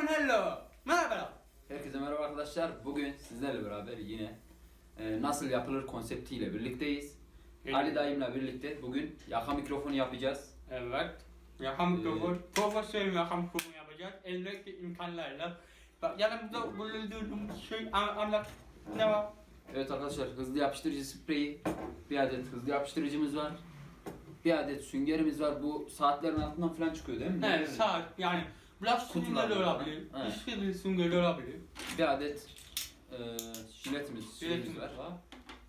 Selam hello. Merhaba. Herkese merhaba arkadaşlar. Bugün sizlerle beraber yine e, nasıl yapılır konseptiyle birlikteyiz. Evet. Ali dayımla birlikte bugün yaka mikrofonu yapacağız. Evet. Yaka mikrofon. Profesyonel yaka mikrofon yapacağız. Eldeki imkanlarla. Bak yanımda bulunduğumuz şey an anlat. Ne var? Evet arkadaşlar hızlı yapıştırıcı spreyi, bir adet hızlı yapıştırıcımız var. Bir adet süngerimiz var. Bu saatlerin altından falan çıkıyor değil mi? Evet saat yani Biraz Kutular süngeri var. olabilir. Evet. İşte süngeri olabilir. Bir adet e, jiletimiz, şeyimiz Biletimiz var. var.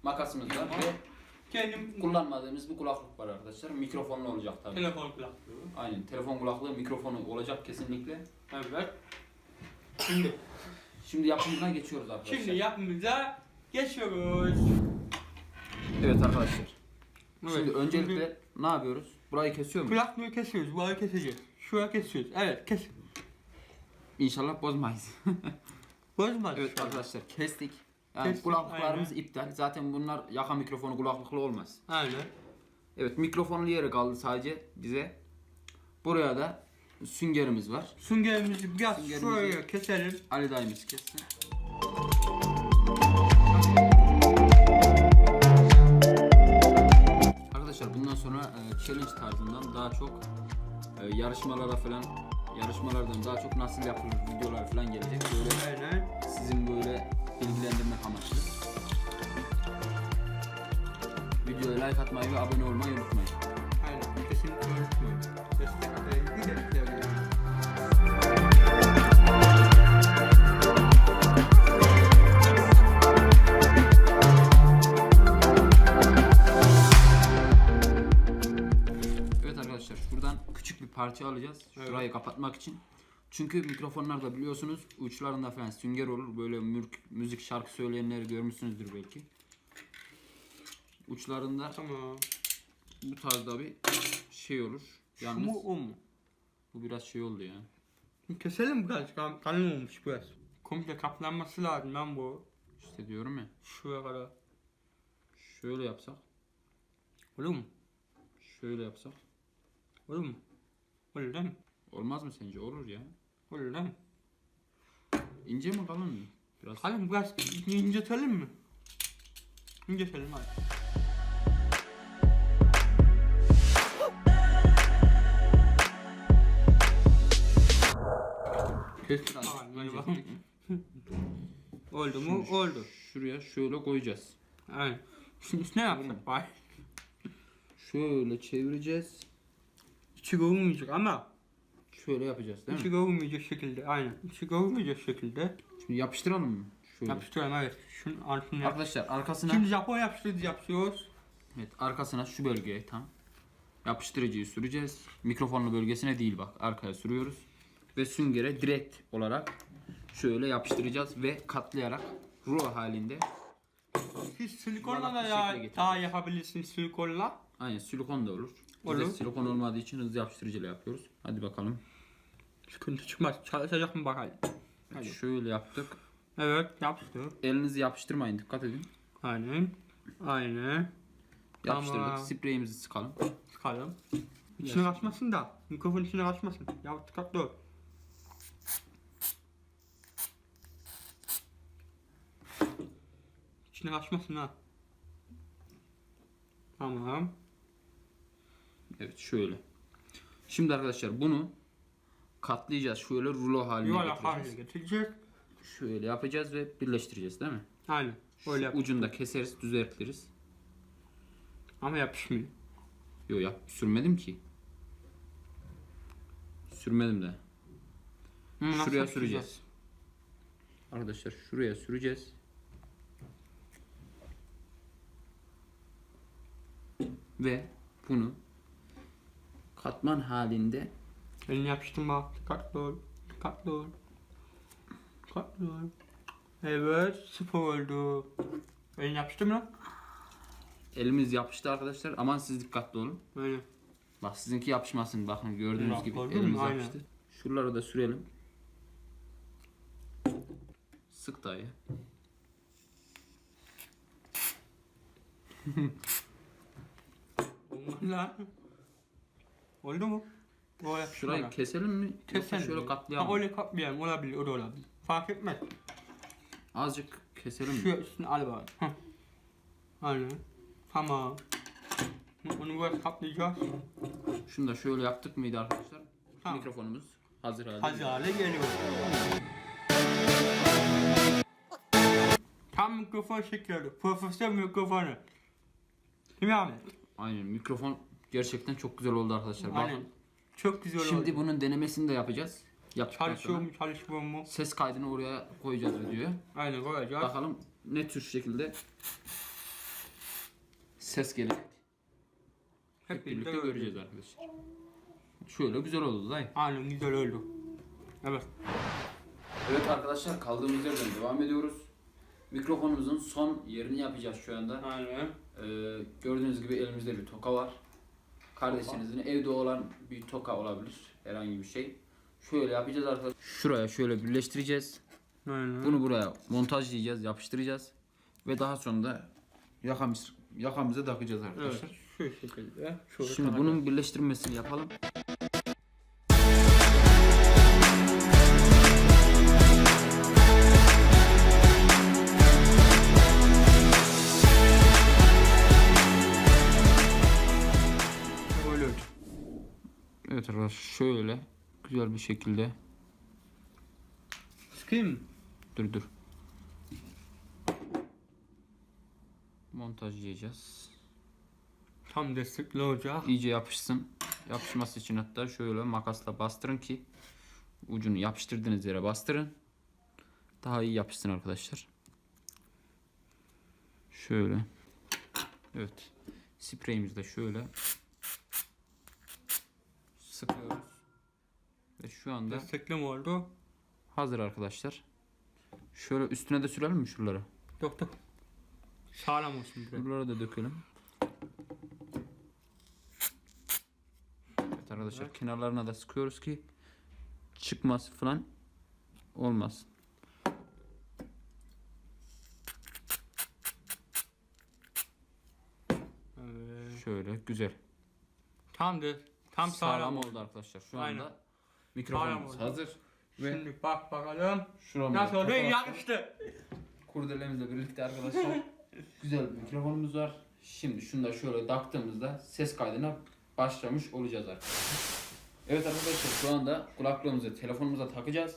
Makasımız var Tamam. ve Kendim kullanmadığımız bir kulaklık var arkadaşlar. Mikrofonlu olacak tabii. telefon kulaklığı. Aynen telefon kulaklığı mikrofonu olacak kesinlikle. Evet. Şimdi, Şimdi yapımına geçiyoruz arkadaşlar. şimdi yapımıza geçiyoruz. Evet arkadaşlar. Şimdi öncelikle ne yapıyoruz? Burayı kesiyor muyuz? Kulaklığı kesiyoruz, burayı keseceğiz. Şuraya kesiyoruz. Evet, kes. İnşallah bozmayız. Bozmaz. evet arkadaşlar kestik. Yani Kestik, kulaklıklarımız iptal. Zaten bunlar yaka mikrofonu kulaklıklı olmaz. Aynen. Evet mikrofonlu yeri kaldı sadece bize. Buraya da süngerimiz var. Süngerimizi biraz Süngerimizi- şuraya keselim. Ali dayımız kessin. Arkadaşlar bundan sonra e, challenge tarzından daha çok e, yarışmalara falan yarışmalardan daha çok nasıl yapılır videolar falan gelecek. Böyle Aynen. sizin böyle bilgilendirmek amaçlı. Videoya like atmayı ve abone olmayı unutmayın. Aynen. Kesinlikle unutmayın. Desteklerinizi bekliyoruz. Evet parça alacağız. Şurayı kapatmak için. Çünkü mikrofonlarda biliyorsunuz uçlarında falan sünger olur. Böyle mürk, müzik şarkı söyleyenleri görmüşsünüzdür belki. Uçlarında Tamam. bu tarzda bir şey olur. Şu Yalnız mu o mu? bu biraz şey oldu ya. Keselim biraz. Kan, kalın olmuş biraz. Komple kaplanması lazım lan bu. İşte diyorum ya. Şuraya kadar. Şöyle yapsak. Olur mu? Şöyle yapsak. Olur mu? Mi? Olmaz mı sence? Olur ya. Mi? İnce mi kalın mı? Biraz. Kalın biraz incetelim mi? İncetelim hadi. Biraz Aa, mi? Oldu mu? Şimdi Oldu. Şuraya şöyle koyacağız. Aynen. Şimdi ne yapsak bay? Şöyle çevireceğiz. İçi görünmeyecek ama Şöyle yapacağız değil içi mi? görünmeyecek şekilde aynen. İçi görünmeyecek şekilde Şimdi yapıştıralım mı? Şöyle. yapıştıralım evet. Şunun altını yap. Arkadaşlar arkasına Şimdi Japon yapıştırıcı yapıyoruz. evet, arkasına şu bölgeye tam yapıştırıcıyı süreceğiz. Mikrofonlu bölgesine değil bak arkaya sürüyoruz. Ve süngere direkt olarak şöyle yapıştıracağız ve katlayarak rulo halinde Siz silikonla Yuvarlak da bir ya getireceğiz. daha yapabilirsiniz silikonla. aynen silikon da olur. Olur. silikon olmadığı için hızlı yapıştırıcıyla yapıyoruz. Hadi bakalım. Sıkıntı çıkmaz. Çalışacak mı bakalım. Hadi. Şöyle yaptık. Evet yaptı. Elinizi yapıştırmayın dikkat edin. Aynen. Aynen. Yapıştırdık. Tamam. Spreyimizi sıkalım. Sıkalım. İçine kaçmasın da. Mikrofon içine kaçmasın. Ya dikkatli ol. İçine kaçmasın ha. Tamam. Evet şöyle. Şimdi arkadaşlar bunu katlayacağız. Şöyle rulo haline Yuvarlak getireceğiz. haline getireceğiz. Şöyle yapacağız ve birleştireceğiz değil mi? Aynen. Şu Öyle yap. ucunu da keseriz, düzeltiriz. Ama yapışmıyor. Yo ya sürmedim ki. Sürmedim de. Hı, nasıl Şuraya yapacağız? süreceğiz. Arkadaşlar şuraya süreceğiz. Ve bunu katman halinde Elini yapıştırma. Dikkatli ol. Dikkatli ol. Dikkatli ol. Evet. Sıfır oldu. Elini yapıştır mı? elimiz yapıştı arkadaşlar. Aman siz dikkatli olun. Böyle. Bak sizinki yapışmasın. Bakın gördüğünüz Bak, gibi gördün mü? elimiz Aynen. yapıştı. Şuraları da sürelim. Sık dayı. Lan. Oldu mu? Böyle Şurayı şöyle. keselim mi? Yoksa Keselim. şöyle Ha, katlayalım. öyle katlayalım olabilir o da olabilir. Fark etmez. Azıcık keselim Şu mi? üstüne al bari. Heh. Aynen. Tamam. Onu biraz katlayacağız. Şunu da şöyle yaptık mıydı arkadaşlar? Tamam. Mikrofonumuz hazır halde. Hazır hale geliyor. Tam mikrofon çekiyordu. Profesyonel mikrofonu. Değil mi Ahmet? Aynen mikrofon gerçekten çok güzel oldu arkadaşlar. Aynen. Bakın. Çok güzel Şimdi oldu. bunun denemesini de yapacağız. Yaptıktan Çalışıyor sonra mu çalışmıyor mu? ses kaydını oraya koyacağız videoya. Aynen koyacağız. Bakalım ne tür şekilde ses gelecek. Hep Birlikte göreceğiz arkadaşlar. Şöyle güzel oldu dayı. Aynen güzel oldu. Evet. Evet arkadaşlar kaldığımız yerden devam ediyoruz. Mikrofonumuzun son yerini yapacağız şu anda. Aynen. Ee, gördüğünüz gibi elimizde bir toka var. Kardeşinizin evde olan bir toka olabilir. Herhangi bir şey. Şöyle yapacağız arkadaşlar. Şuraya şöyle birleştireceğiz. Aynen. Bunu buraya montajlayacağız, yapıştıracağız. Ve daha sonra da yakamız, yakamıza takacağız Evet. arkadaşlar. Şu şekilde. Şöyle Şimdi bunun birleştirmesini yapalım. Evet arkadaşlar şöyle güzel bir şekilde Sıkayım mı? dur dur. Montajlayacağız. Tam destekli olacak. İyice yapışsın. Yapışması için hatta şöyle makasla bastırın ki ucunu yapıştırdığınız yere bastırın. Daha iyi yapışsın arkadaşlar. Şöyle. Evet. Spreyimizi de şöyle sıkıyoruz. Ve şu anda Destekli mi oldu? hazır arkadaşlar. Şöyle üstüne de sürelim mi şuraları? Yok yok. Sağlam olsun biraz. Buralara da dökelim. Evet arkadaşlar kenarlarına da sıkıyoruz ki çıkması falan olmaz. Evet. Şöyle güzel. Tam de tam Sağlam, sağlam, oldu arkadaşlar. Şu Aynen. anda mikrofonumuz Sağlam oldu. hazır. Ve Şimdi bak bakalım. şuramıza Nasıl oldu? Yakıştı. kurdelemizle birlikte arkadaşlar güzel bir mikrofonumuz var. Şimdi şunu da şöyle taktığımızda ses kaydına başlamış olacağız arkadaşlar. Evet arkadaşlar şu anda kulaklığımızı telefonumuza takacağız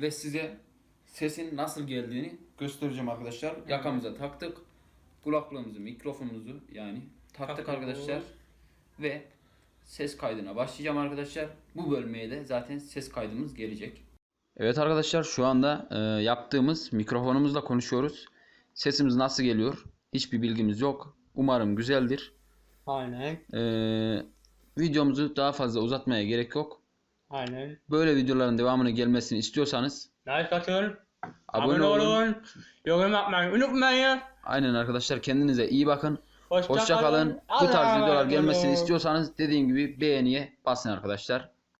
ve size sesin nasıl geldiğini göstereceğim arkadaşlar. Yakamıza taktık. Kulaklığımızı, mikrofonumuzu yani taktık Taktık. arkadaşlar ve ses kaydına başlayacağım arkadaşlar. Bu bölmeye de zaten ses kaydımız gelecek. Evet arkadaşlar şu anda e, yaptığımız mikrofonumuzla konuşuyoruz. Sesimiz nasıl geliyor? Hiçbir bilgimiz yok. Umarım güzeldir. Aynen. E, videomuzu daha fazla uzatmaya gerek yok. Aynen. Böyle videoların devamını gelmesini istiyorsanız Like atın. abone olun. Yorum yapmayı unutmayın. Aynen arkadaşlar kendinize iyi bakın. Hoşça, Hoşça kalın. Bu tarz videolar gelmesini istiyorsanız dediğim gibi beğeniye basın arkadaşlar.